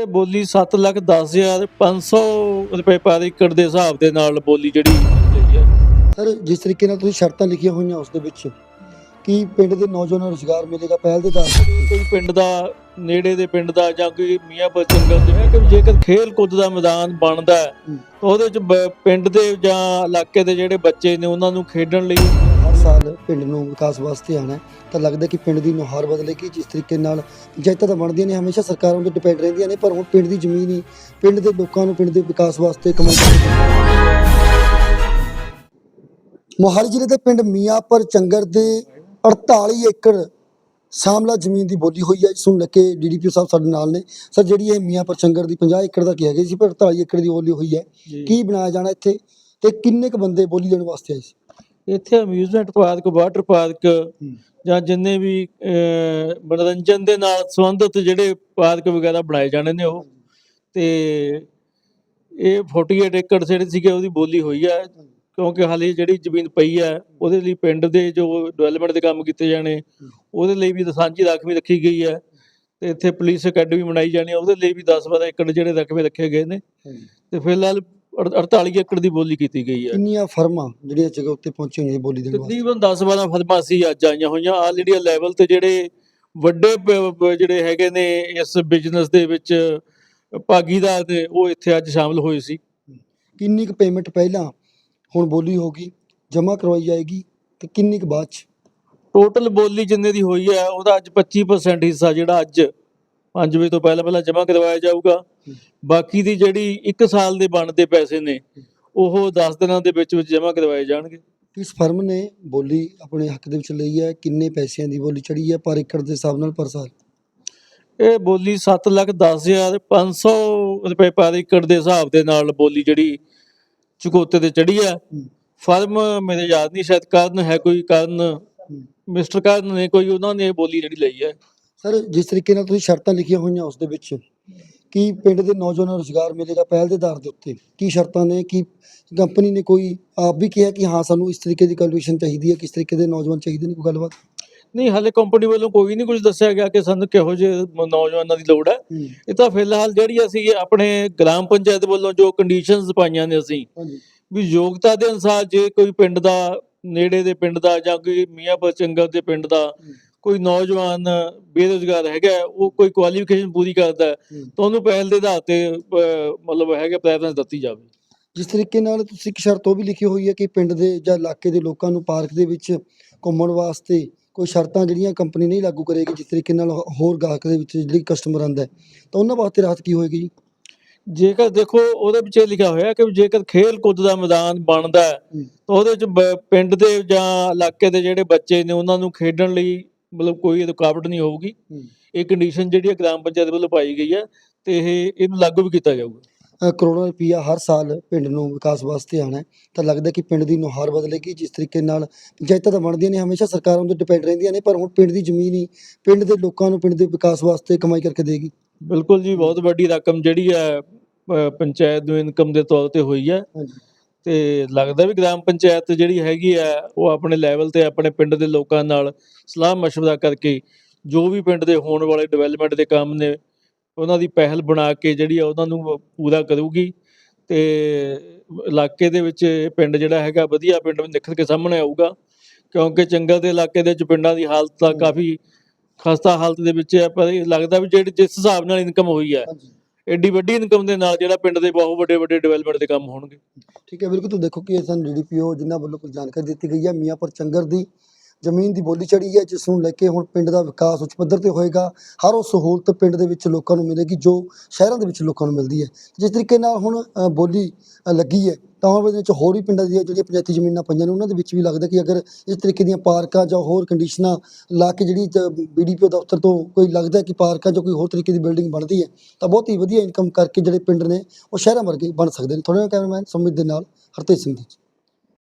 ਇਹ ਬੋਲੀ 7 ਲੱਖ 10 ਹਜ਼ਾਰ 500 ਰੁਪਏ ਪਰ ਏਕੜ ਦੇ ਹਿਸਾਬ ਦੇ ਨਾਲ ਬੋਲੀ ਜਿਹੜੀ ਹੈ ਸਰ ਜਿਸ ਤਰੀਕੇ ਨਾਲ ਤੁਸੀਂ ਸ਼ਰਤਾਂ ਲਿਖੀਆਂ ਹੋਈਆਂ ਉਸ ਦੇ ਵਿੱਚ ਕਿ ਪਿੰਡ ਦੇ ਨੌਜਵਾਨਾਂ ਨੂੰ ਰੁਜ਼ਗਾਰ ਮਿਲੇਗਾ ਪਹਿਲ ਦੇ ਆਧਾਰ ਤੇ ਕੋਈ ਪਿੰਡ ਦਾ ਨੇੜੇ ਦੇ ਪਿੰਡ ਦਾ ਜਾਂ ਕੋਈ ਮੀਆਂ ਬਚੰਗਲ ਦੇ ਹੈ ਕਿ ਜੇਕਰ ਖੇਲ ਕੁੱਦ ਦਾ ਮੈਦਾਨ ਬਣਦਾ ਹੈ ਹੂੰ। ਤਾਂ ਉਹਦੇ ਚ ਬ- ਪਿੰਡ ਦੇ ਜਾਂ ਇਲਾਕੇ ਦੇ ਜਿਹੜੇ ਬੱਚੇ ਨੇ ਉਹਨਾਂ ਨੂੰ ਖੇਡਣ ਲਈ ਸਾਲ ਪਿੰਡ ਨੂੰ ਵਿਕਾਸ ਵਾਸਤੇ ਆਣਾ ਤਾਂ ਲੱਗਦਾ ਕਿ ਪਿੰਡ ਦੀ ਨੁਹਾਰ ਬਦਲੇਗੀ ਜਿਸ ਤਰੀਕੇ ਨਾਲ ਪੰਚਾਇਤਾਂ ਤਾਂ ਬਣਦੀਆਂ ਨੇ ਹਮੇਸ਼ਾ ਸਰਕਾਰਾਂ ਤੇ ਡਿਪੈਂਡ ਰਹਿੰਦੀਆਂ ਨੇ ਪਰ ਹੁਣ ਪਿੰਡ ਦੀ ਜ਼ਮੀਨ ਹੀ ਪਿੰਡ ਦੇ ਲੋਕਾਂ ਨੂੰ ਪਿੰਡ ਦੇ ਵਿਕਾਸ ਵਾਸਤੇ ਕਮਾਈ ਮੋਹਾਲੀ ਜ਼ਿਲ੍ਹੇ ਦੇ ਪਿੰਡ ਮੀਆਂਪੁਰ ਚੰਗਰ ਦੇ 48 ਏਕੜ ਸਾਮਲਾ ਜ਼ਮੀਨ ਦੀ ਬੋਲੀ ਹੋਈ ਹੈ ਜਿਸ ਨੂੰ ਲੈ ਕੇ ਡੀਡੀਪੀ ਸਾਹਿਬ ਸਾਡੇ ਨਾਲ ਨੇ। ਸਰ ਜਿਹੜੀ ਇਹ ਮੀਆਂਪੁਰ ਚੰਗਰ ਦੀ 50 ਏਕੜ ਦਾ ਕਿਹਾ ਗਿਆ ਸੀ ਪਰ 48 ਏਕੜ ਦੀ ਬੋਲੀ ਹੋਈ ਹੈ। ਕੀ ਬਣਾਇਆ ਜਾਣਾ ਇੱਥੇ ਤੇ ਕਿੰਨੇ ਕ ਬੰਦੇ ਬੋਲੀ ਦੇਣ ਵਾਸਤੇ ਆਏ ਸੀ? ਇੱਥੇ ਅਮਿਊਜ਼ਮੈਂਟ ਪਾਰਕ ਵਾਟਰ ਪਾਰਕ ਜਾਂ ਜਿੰਨੇ ਵੀ ਮਨੋਰੰਜਨ ਦੇ ਨਾਲ ਸੰਬੰਧਿਤ ਜਿਹੜੇ ਪਾਰਕ ਵਗੈਰਾ ਬਣਾਏ ਜਾਣੇ ਨੇ ਉਹ। ਤੇ ਇਹ 48 ਏਕੜ ਜਿਹੜੇ ਸੀਗੇ ਉਹਦੀ ਬੋਲੀ ਹੋਈ ਹੈ ਕਿਉਂਕਿ ਹਾਲੇ ਜਿਹੜੀ ਜ਼ਮੀਨ ਪਈ ਹੈ ਉਹਦੇ ਲਈ ਪਿੰਡ ਦੇ ਜੋ ਡਿਵੈਲਪਮੈਂਟ ਦੇ ਕੰਮ ਕੀਤੇ ਜਾਣੇ ਉਹਦੇ ਲਈ ਵੀ ਸਾਂਝੀ ਰਾਖਵੀਂ ਰੱਖੀ ਗਈ ਹੈ ਤੇ ਇੱਥੇ ਪੁਲਿਸ ਅਕੈਡਮੀ ਬਣਾਈ ਜਾਣੀ ਹੈ ਉਹਦੇ ਲਈ ਵੀ 10-12 ਏਕੜ ਜਿਹੜੇ ਰਕਬੇ ਰੱਖੇ ਗਏ ਨੇ। ਤੇ ਫਿਲਹਾਲ ਅੜ- 48 ਏਕੜ ਦੀ ਬੋਲੀ ਕੀਤੀ ਗਈ ਹੈ। ਕਿੰਨੀਆਂ ਫਰਮਾਂ ਜਿਹੜੀਆਂ ਜਗ੍ਹਾ ਉੱਤੇ ਪਹੁੰਚੀਆਂ ਹੋਈਆਂ ਬੋਲੀ ਦੇਣ ਵਾਸਤੇ? ਤਕਰੀਬਨ 10-12 ਫਰਮਾਂ ਸੀ ਅੱਜ ਆਈਆਂ ਹੋਈਆਂ। ਆਲ ਇੰਡੀਆ ਲੈਵਲ ਤੇ ਜਿਹੜੇ ਵੱਡੇ ਪ- ਪ- ਜਿਹੜੇ ਹੈਗੇ ਨੇ ਇਸ ਬਿਜ਼ਨਸ ਦੇ ਵਿੱਚ ਭਾਗੀਦਾਰ ਨੇ ਉਹ ਇੱਥੇ ਅੱਜ ਸ਼ਾਮਲ ਹੋਏ ਸੀ। ਕਿੰਨੀ ਕੁ ਪੇਮੈਂਟ ਪਹਿਲਾਂ ਹੁਣ ਬੋਲੀ ਹੋਗੀ ਜਮ੍ਹਾਂ ਕਰਵਾਈ ਜਾਏਗੀ ਤੇ ਕਿੰਨੀ ਕੁ ਬਾਅਦ ਚ? ਟੋਟਲ ਬੋਲੀ ਜਿੰਨੇ ਦੀ ਹੋਈ ਹੈ ਉਹਦਾ ਅੱਜ 25% ਹਿੱਸਾ ਜਿਹੜਾ ਅੱਜ 5 ਵਜੇ ਤੋਂ ਪਹਿਲਾਂ ਪਹਿਲਾਂ ਜਮ੍ਹਾਂ ਕਰਵਾਇਆ ਜਾਊਗਾ। ਬਾਕੀ ਦੀ ਜਿਹੜੀ 1 ਸਾਲ ਦੇ ਬਣਦੇ ਪੈਸੇ ਨੇ ਉਹ 10 ਦਿਨਾਂ ਦੇ ਵਿੱਚ ਵਿੱਚ ਜਮ੍ਹਾਂ ਕਰਵਾਏ ਜਾਣਗੇ। ਕਿਸ ਫਰਮ ਨੇ ਬੋਲੀ ਆਪਣੇ ਹੱਕ ਦੇ ਵਿੱਚ ਲਈ ਹੈ? ਕਿੰਨੇ ਪੈਸਿਆਂ ਦੀ ਬੋਲੀ ਚੜੀ ਹੈ ਪਰ ਏਕੜ ਦੇ ਹਿਸਾਬ ਨਾਲ ਪਰ ਸਾਲ? ਇਹ ਬੋਲੀ 7 ਲੱਖ 10 ਹਜ਼ਾਰ 500 ਰੁਪਏ ਪਰ ਏਕੜ ਦੇ ਹਿਸਾਬ ਦੇ ਨਾਲ ਬੋਲੀ ਜਿਹੜੀ ਚੁਕੋਤੇ ਤੇ ਚੜੀ ਆ ਫਰਮ ਮੇਰੇ ਯਾਦ ਨਹੀਂ ਸ਼ਾਇਦ ਕਰਨ ਹੈ ਕੋਈ ਕਰਨ। ਮਿਸਟਰ ਕਰਨ ਨੇ ਕੋਈ ਉਹਨਾਂ ਨੇ ਬੋਲੀ ਜਿਹੜੀ ਲਈ ਹੈ। ਸਰ ਜਿਸ ਤਰੀਕੇ ਨਾਲ ਤੁਸੀਂ ਸ਼ਰਤਾਂ ਲਿਖੀਆਂ ਹੋਈਆਂ ਉਸ ਦੇ ਵਿੱਚ ਕਿ ਪਿੰਡ ਦੇ ਨੌਜਵਾਨਾਂ ਨੂੰ ਰੁਜ਼ਗਾਰ ਮਿਲੇਗਾ ਪਹਿਲ ਦੇ ਆਧਾਰ ਦੇ ਉੱਤੇ ਕੀ ਸ਼ਰਤਾਂ ਨੇ ਕਿ ਕੰਪਨੀ ਨੇ ਕੋਈ ਆਪ ਵੀ ਕਿਹਾ ਕਿ ਹਾਂ ਸਾਨੂੰ ਇਸ ਤਰੀਕੇ ਦੀ ਕੁਆਲੀਫਿਕੇਸ਼ਨ ਚਾਹੀਦੀ ਹੈ ਕਿਸ ਤਰੀਕੇ ਦੇ ਨੌਜਵਾਨ ਚਾਹੀਦੇ ਨੇ ਕੋਈ ਗੱਲਬਾਤ? ਨਹੀਂ ਹਾਲੇ ਕੰਪਨੀ ਵੱਲੋਂ ਕੋਈ ਨਹੀਂ ਕੁਝ ਦੱਸਿਆ ਗਿਆ ਕਿ ਸਾਨੂੰ ਕਿਹੋ ਜਿਹੇ ਨੌਜਵਾਨਾਂ ਦੀ ਲੋੜ ਹੈ। ਇਹ ਤਾਂ ਫਿਲਹਾਲ ਜਿਹੜੀ ਅਸੀਂ ਆਪਣੇ ਗ੍ਰਾਮ ਪੰਚਾਇਤ ਵੱਲੋਂ ਜੋ ਕੰਡੀਸ਼ਨਸ ਪਾਈਆਂ ਨੇ ਅਸੀਂ ਵੀ ਯੋਗਤਾ ਦੇ ਅਨੁਸਾਰ ਜੇ ਕੋਈ ਪਿੰਡ ਦਾ ਨੇੜੇ ਦੇ ਪਿੰਡ ਦਾ ਜਾਂ ਕੋਈ ਮੀਆਂ ਬਚੰਗਲ ਦੇ ਪਿੰਡ ਦਾ ਕੋਈ ਨੌਜਵਾਨ ਬੇਰੁਜ਼ਗਾਰ ਹੈਗਾ ਉਹ ਕੋਈ ਕੁਆਲੀਫਿਕੇਸ਼ਨ ਪੂਰੀ ਕਰਦਾ ਤਾਂ ਉਹਨੂੰ ਪਹਿਲ ਦੇ ਆਧਾਰ ਤੇ ਮਤਲਬ ਹੈਗਾ ਪ੍ਰੈਫਰੈਂਸ ਦਿੱਤੀ ਜਾਵੇ। ਜਿਸ ਤਰੀਕੇ ਨਾਲ ਤੁਸੀਂ ਇੱਕ ਸ਼ਰਤ ਉਹ ਵੀ ਲਿਖੀ ਹੋਈ ਹੈ ਕਿ ਪਿੰਡ ਦੇ ਜਾਂ ਇਲਾਕੇ ਦੇ ਲੋਕਾਂ ਨੂੰ ਪਾਰਕ ਦੇ ਵਿੱਚ ਘੁੰਮਣ ਵਾਸਤੇ ਕੋਈ ਸ਼ਰਤਾਂ ਜਿਹੜੀਆਂ ਕੰਪਨੀ ਨਹੀਂ ਲਾਗੂ ਕਰੇਗੀ ਜਿਸ ਤਰੀਕੇ ਨਾਲ ਹੋਰ ਗਾਹਕ ਦੇ ਵਿੱਚ ਜਿਹੜੀ ਕਸਟਮਰ ਆਂਦਾ ਤਾਂ ਉਹਨਾਂ ਵਾਸਤੇ ਰਾਹਤ ਕੀ ਹੋਏਗੀ ਜੀ? ਜੇਕਰ ਦੇਖੋ ਉਹਦੇ ਵਿੱਚ ਲਿਖਿਆ ਹੋਇਆ ਕਿ ਜੇਕਰ ਖੇਲ ਕੁੱਦ ਦਾ ਮੈਦਾਨ ਬਣਦਾ ਤਾਂ ਉਹਦੇ ਚ ਬ- ਪਿੰਡ ਦੇ ਜਾਂ ਇਲਾਕੇ ਦੇ ਜਿਹੜੇ ਬੱਚੇ ਨੇ ਉਹਨਾਂ ਨੂੰ ਖੇਡਣ ਲਈ ਮਤਲਬ ਕੋਈ ਰੁਕਾਵਟ ਨਹੀਂ ਹੋਊਗੀ। ਇਹ ਕੰਡੀਸ਼ਨ ਜਿਹੜੀ ਗ੍ਰਾਮ ਪੰਚਾਇਤ ਵੱਲੋਂ ਪਾਈ ਗਈ ਹੈ ਤੇ ਇਹ ਇਹਨੂੰ ਲਾਗੂ ਵੀ ਕੀਤਾ ਜਾਊਗਾ। ਕਰੋੜਾਂ ਰੁਪਈਆ ਹਰ ਸਾਲ ਪਿੰਡ ਨੂੰ ਵਿਕਾਸ ਵਾਸਤੇ ਆਣਾ ਤਾਂ ਲੱਗਦਾ ਕਿ ਪਿੰਡ ਦੀ ਨੁਹਾਰ ਬਦਲੇਗੀ ਜਿਸ ਤਰੀਕੇ ਨਾਲ ਪੰਚਾਇਤਾਂ ਤਾਂ ਬਣਦੀਆਂ ਨੇ ਹਮੇਸ਼ਾ ਸਰਕਾਰਾਂ ਤੇ ਡਿਪੈਂਡ ਰਹਿੰਦੀਆਂ ਨੇ ਪਰ ਹੁਣ ਪਿੰਡ ਦੀ ਜ਼ਮੀਨ ਹੀ ਪਿੰਡ ਦੇ ਲੋਕਾਂ ਨੂੰ ਪਿੰਡ ਦੇ ਵਿਕਾਸ ਵਾਸਤੇ ਕਮਾਈ ਕਰਕੇ ਦੇਗੀ। ਬਿਲਕੁਲ ਜੀ ਬਹੁਤ ਵੱਡੀ ਰਕਮ ਜਿਹੜੀ ਹੈ ਪੰਚਾਇਤ ਨੂੰ ਇਨਕਮ ਦੇ ਤੌਰ ਤੇ ਹੋਈ ਹੈ। ਤੇ ਲੱਗਦਾ ਵੀ ਗ੍ਰਾਮ ਪੰਚਾਇਤ ਜਿਹੜੀ ਹੈਗੀ ਆ ਉਹ ਆਪਣੇ ਲੈਵਲ ਤੇ ਆਪਣੇ ਪਿੰਡ ਦੇ ਲੋਕਾਂ ਨਾਲ ਸਲਾਹ مشਵਰਾ ਕਰਕੇ ਜੋ ਵੀ ਪਿੰਡ ਦੇ ਹੋਣ ਵਾਲੇ ਡਿਵੈਲਪਮੈਂਟ ਦੇ ਕੰਮ ਨੇ ਉਹਨਾਂ ਦੀ ਪਹਿਲ ਬਣਾ ਕੇ ਜਿਹੜੀ ਆ ਉਹਨਾਂ ਨੂੰ ਪੂਰਾ ਕਰੂਗੀ ਤੇ ਇਲਾਕੇ ਦੇ ਵਿੱਚ ਇਹ ਪਿੰਡ ਜਿਹੜਾ ਹੈਗਾ ਵਧੀਆ ਪਿੰਡ ਨਿਕਲ ਕੇ ਸਾਹਮਣੇ ਆਊਗਾ ਕਿਉਂਕਿ ਚੰਗਲ ਦੇ ਇਲਾਕੇ ਦੇ ਵਿੱਚ ਪਿੰਡਾਂ ਦੀ ਹਾਲਤ ਤਾਂ ਕਾਫੀ ਖਸਤਾ ਹਾਲਤ ਦੇ ਵਿੱਚ ਹੈ ਪਰ ਇਹ ਲੱਗਦਾ ਵੀ ਜਿਹੜੇ ਜਿਸ ਹਿਸਾਬ ਨਾਲ ਇਨਕਮ ਹੋਈ ਹੈ ਐਡੀ ਵੱਡੀ ਇਨਕਮ ਦੇ ਨਾਲ ਜਿਹੜਾ ਪਿੰਡ ਦੇ ਬਹੁਤ ਵੱਡੇ ਵੱਡੇ ਡਿਵੈਲਪਮੈਂਟ ਦੇ ਕੰਮ ਹੋਣਗੇ। ਠੀਕ ਹੈ, ਬਿਲਕੁਲ ਤੁਸੀਂ ਦੇਖੋ ਕਿ ਇਹ ਸਾਨੂੰ ਡੀਡੀਪੀਓ ਜਿਨ੍ਹਾਂ ਵੱਲੋਂ ਕੁਝ ਜਾਣਕਾਰੀ ਦਿੱਤੀ ਗਈ ਹੈ, ਮੀਆਂਪੁਰ ਚੰਗਰ ਦੀ ਜ਼ਮੀਨ ਦੀ ਬੋਲੀ ਚੜੀ ਹੈ ਜਿਸ ਨੂੰ ਲੈ ਕੇ ਹੁਣ ਪਿੰਡ ਦਾ ਵਿਕਾਸ ਉੱਚ ਪੱਧਰ ਤੇ ਹੋਏਗਾ। ਹਰ ਉਹ ਸਹੂਲਤ ਪਿੰਡ ਦੇ ਵਿੱਚ ਲੋਕਾਂ ਨੂੰ ਮਿਲੇਗੀ ਜੋ ਸ਼ਹਿਰਾਂ ਦੇ ਵਿੱਚ ਲੋਕਾਂ ਨੂੰ ਮਿਲਦੀ ਹੈ। ਜਿਸ ਤਰੀਕੇ ਨਾਲ ਹੁਣ ਅ, ਬੋਲੀ ਅ, ਲੱਗੀ ਹੈ ਤਾਂ ਹੁਣ ਉਹਦੇ ਵਿੱਚ ਹੋਰ ਵੀ ਪਿੰਡਾਂ ਦੀਆਂ ਜਿਹੜੀਆਂ ਪੰਚਾਇਤੀ ਜ਼ਮੀਨਾਂ ਪਈਆਂ ਨੇ ਉਹਨਾਂ ਦੇ ਵਿੱਚ ਵੀ ਲੱਗਦਾ ਕਿ ਅਗਰ ਇਸ ਤਰੀਕੇ ਦੀਆਂ ਪਾਰਕਾਂ ਜਾਂ ਹੋਰ ਕੰਡੀਸ਼ਨਾਂ ਲਾ ਕੇ ਜਿਹੜੀ ਬੀਡੀਪੀਓ ਦਫ਼ਤਰ ਤੋਂ ਕੋਈ ਲੱਗਦਾ ਕਿ ਪਾਰਕਾਂ ਜਾਂ ਕੋਈ ਹੋਰ ਤਰੀਕੇ ਦੀ ਬਿਲਡਿੰਗ ਬਣਦੀ ਹੈ ਤਾਂ ਬਹੁਤ ਹੀ ਵਧੀਆ ਇਨਕਮ ਕਰਕੇ ਜਿਹੜੇ ਪਿੰਡ ਨੇ ਉਹ ਸ਼ਹਿਰਾਂ ਵਰਗੇ ਬਣ ਸਕਦੇ ਨੇ। ਥੋੜਾ ਕੈਮਰਾਮੈਨ ਸੁਮਿਤ ਦੇ ਨਾਲ ਹਰਤੇਜ ਸਿੰਘ ਜੀ।